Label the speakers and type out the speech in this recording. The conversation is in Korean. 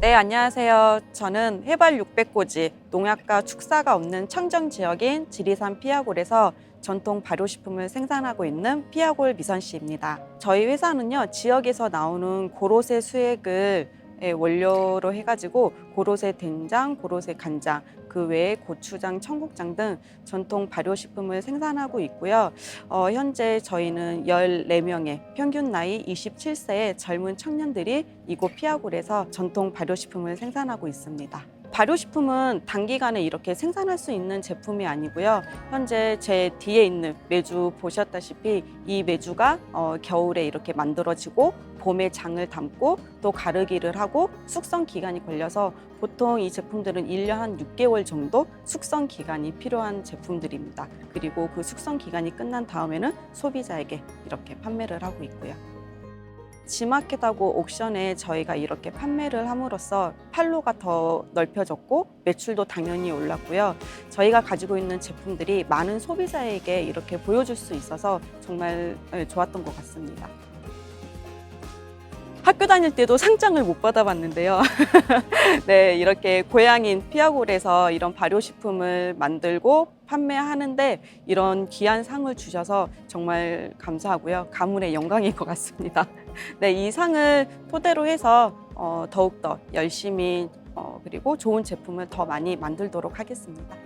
Speaker 1: 네, 안녕하세요. 저는 해발 600고지 농약과 축사가 없는 청정 지역인 지리산 피아골에서 전통 발효식품을 생산하고 있는 피아골 미선 씨입니다. 저희 회사는요, 지역에서 나오는 고로쇠 수액을 예, 원료로 해가지고 고로쇠 된장, 고로쇠 간장, 그 외에 고추장, 청국장 등 전통 발효식품을 생산하고 있고요. 어, 현재 저희는 14명의 평균 나이 27세의 젊은 청년들이 이곳 피아골에서 전통 발효식품을 생산하고 있습니다. 발효식품은 단기간에 이렇게 생산할 수 있는 제품이 아니고요. 현재 제 뒤에 있는 메주 보셨다시피 이 메주가 어, 겨울에 이렇게 만들어지고 봄에 장을 담고 또 가르기를 하고 숙성 기간이 걸려서 보통 이 제품들은 1년 한 6개월 정도 숙성 기간이 필요한 제품들입니다. 그리고 그 숙성 기간이 끝난 다음에는 소비자에게 이렇게 판매를 하고 있고요. 지마켓하고 옥션에 저희가 이렇게 판매를 함으로써 판로가 더 넓혀졌고 매출도 당연히 올랐고요. 저희가 가지고 있는 제품들이 많은 소비자에게 이렇게 보여줄 수 있어서 정말 네, 좋았던 것 같습니다. 학교 다닐 때도 상장을 못 받아봤는데요. 네, 이렇게 고향인 피아골에서 이런 발효식품을 만들고 판매하는데 이런 귀한 상을 주셔서 정말 감사하고요. 가문의 영광인 것 같습니다. 네, 이 상을 토대로 해서 어, 더욱더 열심히 어, 그리고 좋은 제품을 더 많이 만들도록 하겠습니다.